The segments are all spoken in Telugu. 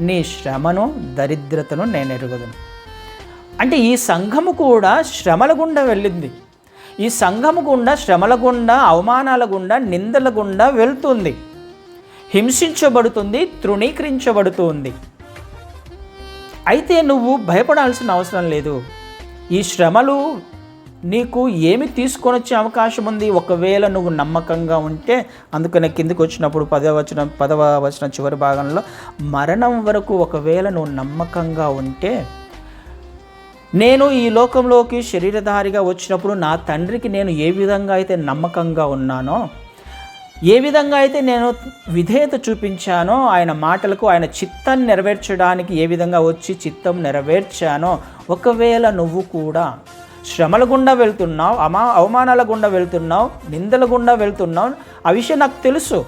నీ శ్రమను దరిద్రతను నేను ఎరుగుదును. అంటే ఈ సంఘము కూడా శ్రమల గుండా వెళ్ళింది. ఈ సంఘము గుండా శ్రమల గుండా అవమానాల గుండా నిందల గుండా వెళ్తుంది. హింసించబడుతుంది తృణీకరించబడుతుంది. అయితే నువ్వు భయపడాల్సిన అవసరం లేదు. ఈ శ్రమలు నీకు ఏమి తీసుకొని వచ్చే అవకాశం ఉంది? ఒకవేళ నువ్వు నమ్మకంగా ఉంటే అందుకనే కిందకి వచ్చినప్పుడు పదవ వచనం పదవ వచనం చివరి భాగంలో మరణం వరకు ఒకవేళ నువ్వు నమ్మకంగా ఉంటే నేను ఈ లోకంలోకి శరీరధారిగా వచ్చినప్పుడు నా తండ్రికి నేను ఏ విధంగా అయితే నమ్మకంగా ఉన్నానో ఏ విధంగా అయితే నేను విధేయత చూపించానో ఆయన మాటలకు ఆయన చిత్తాన్ని నెరవేర్చడానికి ఏ విధంగా వచ్చి చిత్తం నెరవేర్చానో ఒకవేళ నువ్వు కూడా శ్రమల గుండా వెళ్తున్నావు అమా అవమానాల గుండా వెళ్తున్నావు నిందల గుండా వెళ్తున్నావు. ఆ విషయం నాకు తెలుసు.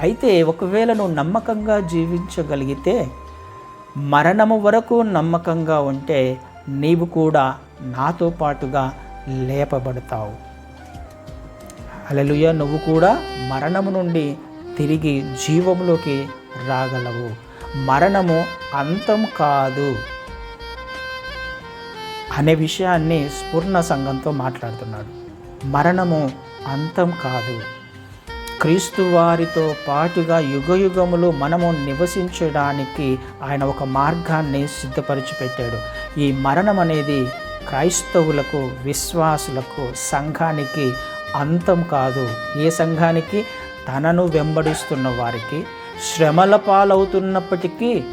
అయితే ఒకవేళ నువ్వు నమ్మకంగా జీవించగలిగితే మరణము వరకు నమ్మకంగా ఉంటే నీవు కూడా నాతో పాటుగా లేపబడతావు. అలలుయ నువ్వు కూడా మరణము నుండి తిరిగి జీవంలోకి రాగలవు. మరణము అంతం కాదు. అనే విషయాన్ని స్ఫూర్ణ సంఘంతో మాట్లాడుతున్నాడు. మరణము అంతం కాదు. క్రీస్తు వారితో పాటుగా యుగయుగములు మనము నివసించడానికి ఆయన ఒక మార్గాన్ని సిద్ధపరిచి పెట్టాడు ఈ మరణం అనేది క్రైస్తవులకు విశ్వాసులకు సంఘానికి అంతం కాదు. ఏ సంఘానికి? తనను వెంబడిస్తున్న వారికి శ్రమల పాలవుతున్నప్పటికీ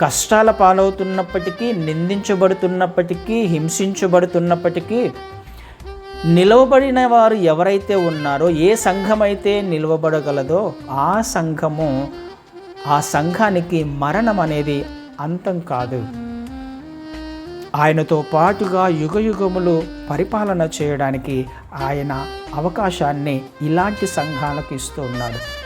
కష్టాల పాలవుతున్నప్పటికీ నిందించబడుతున్నప్పటికీ హింసించబడుతున్నప్పటికీ నిలవబడిన వారు ఎవరైతే ఉన్నారో ఏ సంఘం అయితే నిలవబడగలదో ఆ సంఘము ఆ సంఘానికి మరణం అనేది అంతం కాదు. ఆయనతో పాటుగా యుగయుగములు పరిపాలన చేయడానికి ఆయన అవకాశాన్ని ఇలాంటి సంఘాలకు ఇస్తూ ఉన్నాడు.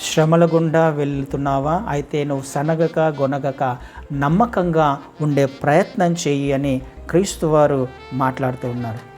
శ్రమల గుండా వెళ్తున్నావా? అయితే నువ్వు సనగక గొనగక నమ్మకంగా ఉండే ప్రయత్నం చెయ్యి అని క్రీస్తు వారు మాట్లాడుతూ ఉన్నారు.